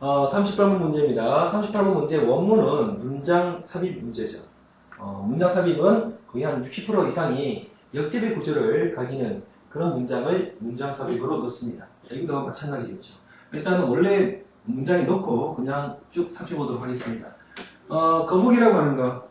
어, 38번 문제입니다. 38번 문제 원문은 문장 삽입 문제죠. 어, 문장 삽입은 거의 한 60% 이상이 역집의 구조를 가지는 그런 문장을 문장 삽입으로 넣습니다. 여기도 마찬가지겠죠. 일단은 원래 문장에 넣고 그냥 쭉 살펴보도록 하겠습니다. 어, 거북이라고 하는 거.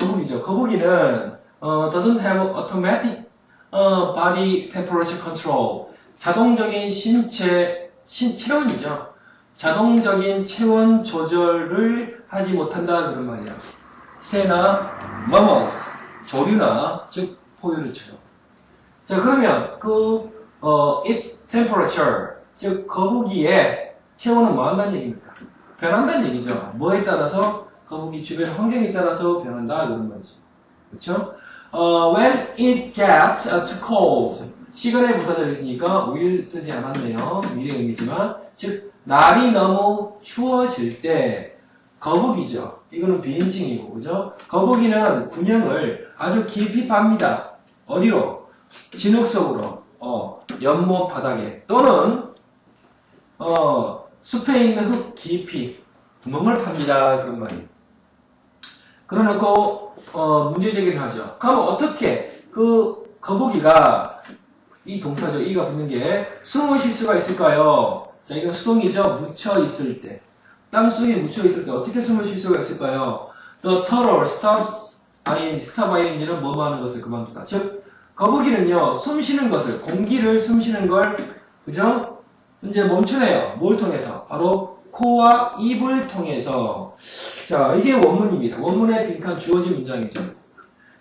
거북이죠. 거북이는 어, doesn't have automatic 어, body temperature control. 자동적인 신체 신, 체온이죠. 자동적인 체온 조절을 하지 못한다 그런 말이야. 새나 mammals, 조류나 즉 포유류처럼. 자 그러면 그 어, its temperature 즉 거북이의 체온은 뭐 한다는 얘기입니까? 변한다는 얘기죠. 뭐에 따라서 거북이 주변 환경에 따라서 변한다 이런 말이죠. 그렇죠? 어, when it gets uh, too cold 시간에 부사져 있으니까 will 쓰지 않았네요. 미래 의미지만 즉 날이 너무 추워질 때 거북이죠. 이거는 비인칭이고 그죠? 거북이는 균형을 아주 깊이 팝니다. 어디로? 진흙 속으로 어, 연못 바닥에 또는 어, 숲에 있는 흙 깊이 구멍을 팝니다. 그런 말이에요. 그러놓고 어, 문제 제기를 하죠. 그럼 어떻게 그 거북이가 이 동사죠. 이가 붙는 게 숨을 쉴 수가 있을까요? 자, 이건 수동이죠. 묻혀 있을 때. 땅속에 묻혀 있을 때 어떻게 숨을 쉴 수가 있을까요? The turtle stops ing, stop ing는 뭐뭐 하는 것을 그만두다. 즉, 거북이는요, 숨 쉬는 것을, 공기를 숨 쉬는 걸, 그죠? 이제 멈추네요. 뭘 통해서? 바로 코와 입을 통해서. 자, 이게 원문입니다. 원문에 빈칸 주어진 문장이죠.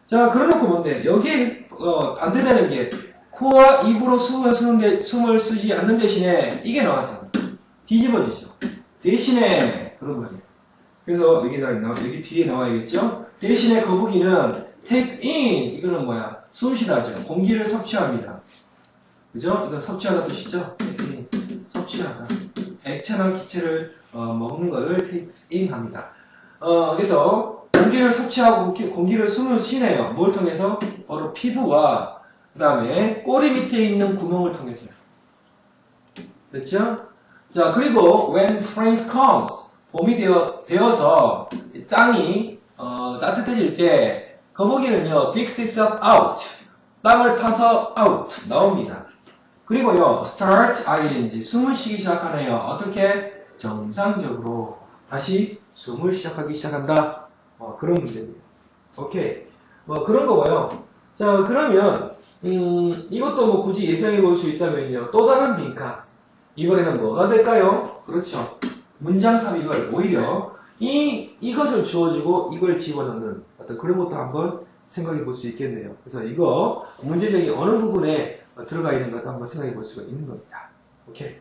자, 그러놓고 뭔데? 여기에 어, 반대되는 게 코와 입으로 숨을 게 숨을 쓰지 않는 대신에 이게 나왔잖아. 뒤집어지죠. 대신에 그런 거지. 그래서 여기다 나 여기 뒤에 나와야겠죠. 대신에 거북이는 take in 이거는 뭐야? 숨 쉬다죠. 공기를 섭취합니다. 그죠? 이건 섭취하다 뜻이죠. 섭취하다. 액체나 기체를 어, 먹는 것을 take in 합니다. 어, 그래서 공기를 섭취하고 공기- 공기를 숨을 쉬네요. 뭘 통해서? 바로 피부와 그 다음에 꼬리 밑에 있는 구멍을 통해서요. 됐죠? 자, 그리고 when spring comes, 봄이 되어, 되어서 이 땅이 어, 따뜻해질 때 거북이는요, digs itself out, 땅을 파서 out, 나옵니다. 그리고요, start ing, 숨을 쉬기 시작하네요. 어떻게? 정상적으로 다시 숨을 시작하기 시작한다. 어, 그런 문제입니다. 오케이. 뭐 그런 거고요. 자, 그러면 음, 이것도 뭐 굳이 예상해 볼 수 있다면요. 또 다른 빈칸. 이번에는 뭐가 될까요? 그렇죠. 문장 삽입을 오히려 이, 이것을 주어지고 이걸 집어넣는 어떤 그런 것도 한번 생각해 볼 수 있겠네요. 그래서 이거 문제적인 어느 부분에 들어가 있는 것도 한번 생각해 볼 수가 있는 겁니다. 오케이.